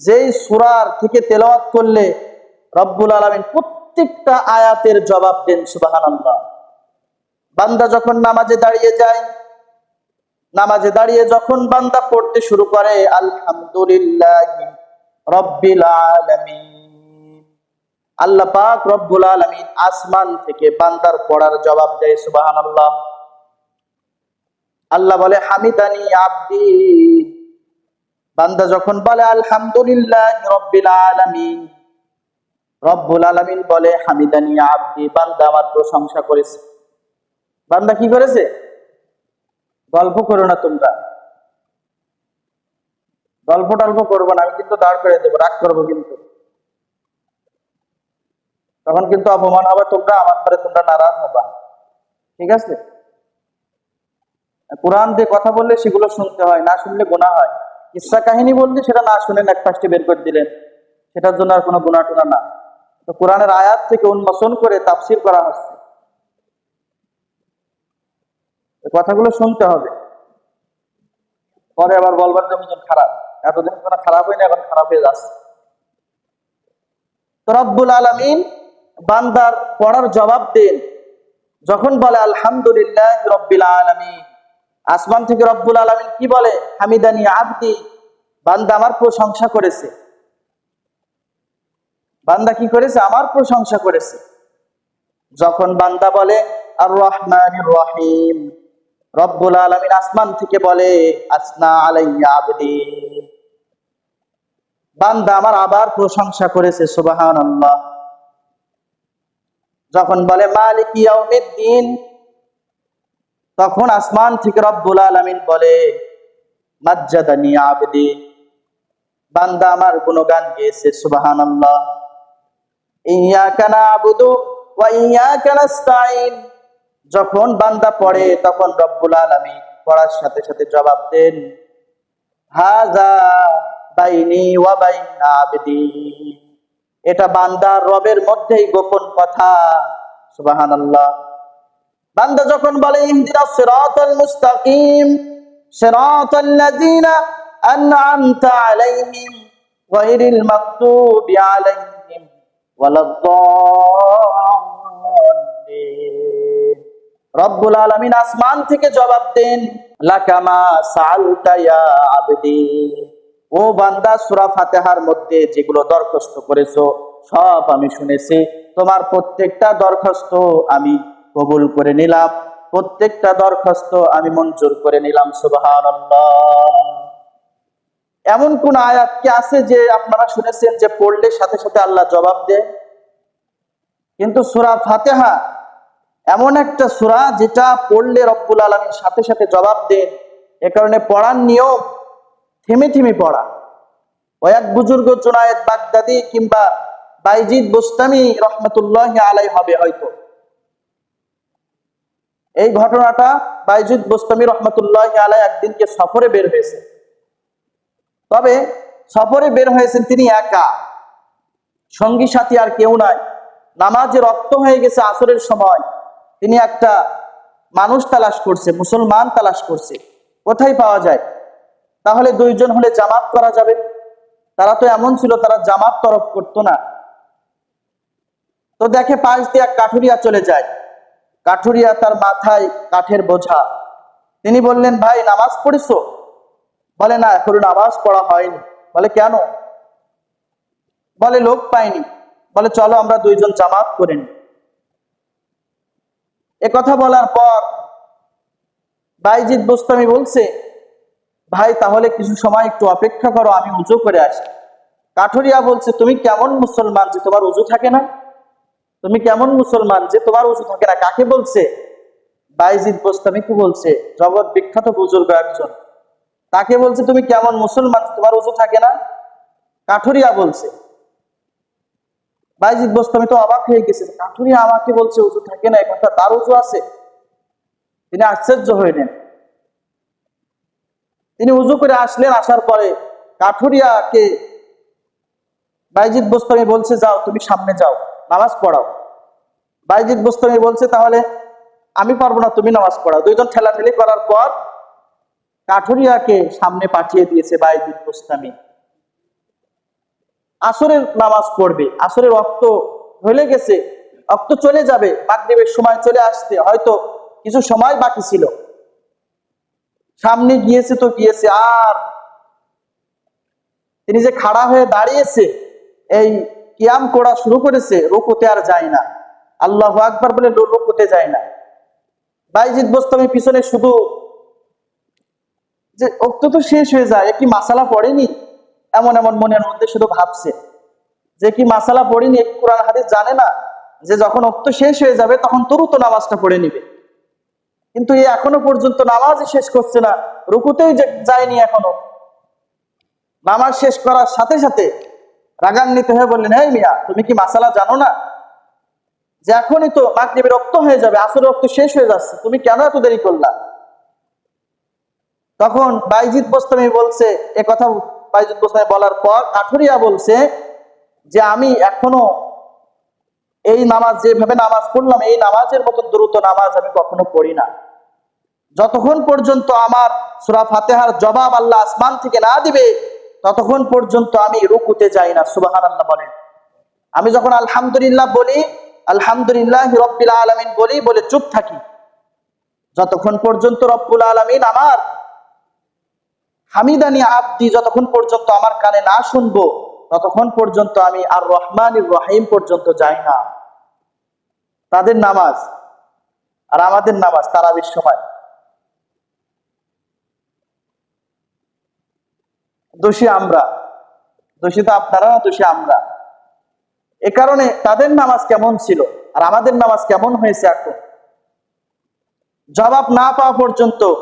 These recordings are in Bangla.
যেই সুরার থেকে তেলাওয়াত করলে রব্বুল আলমিন প্রত্যেকটা আয়াতের জবাব দেন সুবাহান্লাহ বান্দা যখন নামাজে দাঁড়িয়ে যায়, নামাজে দাঁড়িয়ে যখন বান্দা পড়তে শুরু করে, আলহামদুলিল্লাহ রব্বিল আলামিন। আল্লাহ পাক রব্বুল আলামিন আসমান থেকে বান্দার পড়ার জবাব দেয়, সুবহানাল্লাহ। আল্লাহ বলে, হামিদানি আব্দি। বান্দা যখন বলে, আলহামদুলিল্লাহ রব্বিল আলামিন, রব্বুল আলামিন বলে, হামিদানি আব্দি, বান্দা আমার প্রশংসা করেছে। বান্দা কি করেছে? গল্প করো না তোমরা। গল্প টল্প করব না, আমি কিন্তু দাঁড় করে দেবো, রাগ করব কিন্তু। তখন কিন্তু অপমান হবে তোমরা, আমার পরে তোমরা নারাজ হবা। ঠিক আছে? কোরআন দিয়ে কথা বললে সেগুলো শুনতে হয়, না শুনলে গোনা হয়। ইচ্ছা কাহিনী বললে, সেটা না শুনেন এক পাশটি বের করে দিলেন। সেটার জন্য আর কোনো গুণা টুনা না। তো কোরআনের আয়াত থেকে উন্মোচন করে তাফসির করা হচ্ছে। কথাগুলো শুনতে হবে। পরে আবার বলবার যে হুজুর খারাপ। এতদিন কোনো খারাপ হয়নি, এখন খারাপ হয়ে যাচ্ছে। তো রব্বুল আলমিন বান্দার পড়ার জবাব দেন। যখন বলে, আলহামদুলিল্লাহ রব্বিল আলমিন। আসমান থেকে রব্বুল আলমিন কি বলে? হামিদানি আবদি, বান্দা আমার প্রশংসা করেছে। বান্দা কি করেছে? আমার প্রশংসা করেছে। যখন বান্দা বলে আর রহমান রহিম রব্বুল আলমিন আসমান থেকে বলে, আসনা আলাইয়া আবদি বান্দা আমার আবার প্রশংসা করেছে সুবাহান যখন বলে, মালিক ইয়াউমিদ্দিন তখন আসমান থেকে রব্বুল আলমিন বলে, মাজ্জাদানি আবদি, বান্দা আমার গুণগান গেয়েছে সুবাহান আল্লাহ ইয়াকা নাবুদু ওয়া ইয়াকা নাস্তাইন যখন বান্দা পড়ে, তখন রব্বুল আলামিন পড়ার সাথে সাথে জবাব দেন, হাযা বাইনি ওয়া বাইনা আবদি। এটা বান্দার রবের মধ্যেই গোপন কথা, সুবহানাল্লাহ। বান্দা যখন বলে ইহদিনাস সিরাতাল মুস্তাকিম, সিরাতাল লাযিনা আন'আমতা আলাইহিম গায়রিল মাগদুবি আলাইহিম রব্বুল আলামিন আসমান থেকে জবাব দেন লাকামা সাআলতা ইয়া আবদি। ও বান্দা, সূরা ফাতিহার মধ্যে যেগুলো দরখাস্ত করেছ, সব আমি শুনেছি। তোমার প্রত্যেকটা দরখাস্ত আমি কবুল করে নিলাম। প্রত্যেকটা দরখাস্ত আমি মঞ্জুর করে নিলাম, সুবহানাল্লাহ। এমন কোন আয়াত কি আছে যে আপনারা শুনেছেন যে পড়লে সাথে সাথে আল্লাহ জবাব দেয়? কিন্তু সূরা ফাতেহা এমন একটা সূরা যেটা পড়লে রব্বুল আলামিন সাথে সাথে জবাব দেন। এ কারণে পড়ার নিয়ম থেমে থেমে পড়া। ও বুজুর্গ জোনায়েদ বাগদাদি কিংবা বাইজিদ বোস্তামি রহমতুল্লাহ আলাই হবে হয়তো। এই ঘটনাটা বাইজুদ বোস্তামি রহমতুল্লাহ আলাই একদিনকে সফরে বের হয়েছে। তবে সফরে বের হয়েছেন তিনি একা। সঙ্গী সাথী আর কেউ নাই। নামাজে রক্ত হয়ে গেছে আসরের সময়। তিনি একটা মানুষ তালাশ করছে, মুসলমান তালাশ করছে। কোথায় পাওয়া যায়? তাহলে দুইজন হলে জামাত করা যাবে। তারা তো এমন ছিল, তারা জামাত তরফ করতো না। তো দেখে পাশ দিয়ে এক কাঠুরিয়া চলে যায়। কাঠুরিয়া তার মাথায় কাঠের বোঝা। তিনি বললেন, ভাই, নামাজ পড়েছো? বলে, না, এখন নামাজ পড়া হয়নি। বলে, কেন? বলে, লোক পাইনি। বলে, চলো আমরা দুইজন জামাত করে নি কথা বলার পর বাইজিৎ বোস্তামি বলছে, ভাই, তাহলে কিছু সময় একটু অপেক্ষা করো, আমি উজু করে আসি। কাঠুরিয়া বলছে, তুমি কেমন মুসলমান যে তোমার উজু থাকে না? তুমি কেমন মুসলমান যে তোমার উজু থাকে না? কাকে বলছে? বাইজিদ বোস্তামি কি বলছে? জগৎ বিখ্যাত বুজুর্গ একজন। তাকে বলছে, তুমি কেমন মুসলমান তোমার উজু থাকে না? কাঠুরিয়া বলছে। বাইজিদ বোস্তামি তো অবাক হয়ে গেছে। কাঠুরিয়া আমাকে বলছে, উজু থাকে না কথা তার উজু আছে? তিনি আশ্চর্য হয়ে নেন। তিনি উজু করে আসলেন, আসার পরে কাঠুরিয়াকে বাইজিৎ বোস্তামি বলছে, যাও, তুমি সামনে যাও। নামাজ পড়াও। বাইজিৎ বোস্তামি বলছে, তাহলে আমি পারব না, তুমি নামাজ পড়াও। দুইজন ঠেলাঠেলি করার পর কাঠুরিয়াকে সামনে পাঠিয়ে দিয়েছে বাইজিৎ বোস্তামি। আসরের নামাজ পড়বে, আসরের রক্ত হলে গেছে রক্ত চলে যাবে, মাগরিবের সময় চলে আসতে, হয়তো কিছু সময় বাকি ছিল। সামনে গিয়েছে তো গিয়েছে, আর তিনি যে খাড়া হয়ে দাঁড়িয়েছে, এই কিয়াম করা শুরু করেছে, রুকুতে আর যায় না। আল্লাহ আকবার বলে রুকুতে যায় না। বাইজিদ বোস্তামি পিছনে শুধু যে অক্ত তো শেষ হয়ে যায়, এ কি মাসালা পড়েনি? এমন এমন মনের মধ্যে শুধু ভাবছে। যে কি মাসালা পড়েনি কোরআন হাদিস জানে না? যে যখন অক্ত শেষ হয়ে যাবে, তখন তরুত নামাজটা পড়ে নিবে। কিন্তু এ এখনও পর্যন্ত নামাজই শেষ করছে না, রুকুতেই যায়নি এখনও। নামাজ শেষ করার সাথে সাথে রাগান্বিত হয়ে বললেন, এই মিয়া, তুমি কি মাসালা জানো না যে এখনই তো মাগরিবের রক্ত হয়ে যাবে আসর রক্ত শেষ হয়ে যাচ্ছে, তুমি কেন এত দেরি করলা? তখন বাইজিৎ বোস্তামি বলছে, এ কথা বাইজিৎ বোস্তামি বলার পর কাঠুরিয়া বলছে যে, আমি এখনও এই নামাজ, যেভাবে নামাজ পড়লাম, এই নামাজের মতো দ্রুত নামাজ আমি কখনো পড়ি না। যতক্ষণ পর্যন্ত আমার সুরা ফাতেহার জবাব আল্লাহ আসমান থেকে না দিবে ততক্ষণ পর্যন্ত আমি রুকুতে যাই না আল্লাহ বলেন। আমি যখন আলহামদুলিল্লাহ বলি, আলহামদুলিল্লাহ রব্বিল আলমিন বলি, বলে চুপ থাকি। যতক্ষণ পর্যন্ত রব্বুল আলমিন আমার হামিদানি আব্দি যতক্ষণ পর্যন্ত আমার কানে না শুনব, ততক্ষণ পর্যন্ত আমি আর রহমান রহিম পর্যন্ত যাই না। তাদের নামাজ, আর আমাদের নামাজ তারাবির সময়। দোষী আমরা। দোষী তো আপনারা না দোষী আমরা। এ কারণে তাদের নামাজ কেমন ছিল? আর আমাদের নামাজ কেমন হয়েছে এখন? জবাব না পাওয়া পর্যন্ত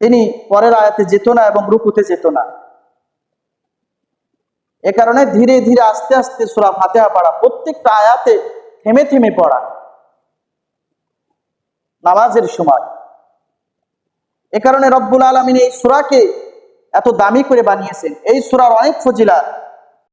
তিনি পরের আয়াতে যেত না এবং রুকুতে যেত না। এ কারণে ধীরে ধীরে আস্তে আস্তে সুরা ফাতেহা পড়া, প্রত্যেকটা আয়াতে থেমে থেমে পড়া। নামাজের সময়। এ কারণে রব্বুল আলমিন এই সুরাকে এত দামি করে বানিয়েছেন। এই সুরার অনেক ফজিলা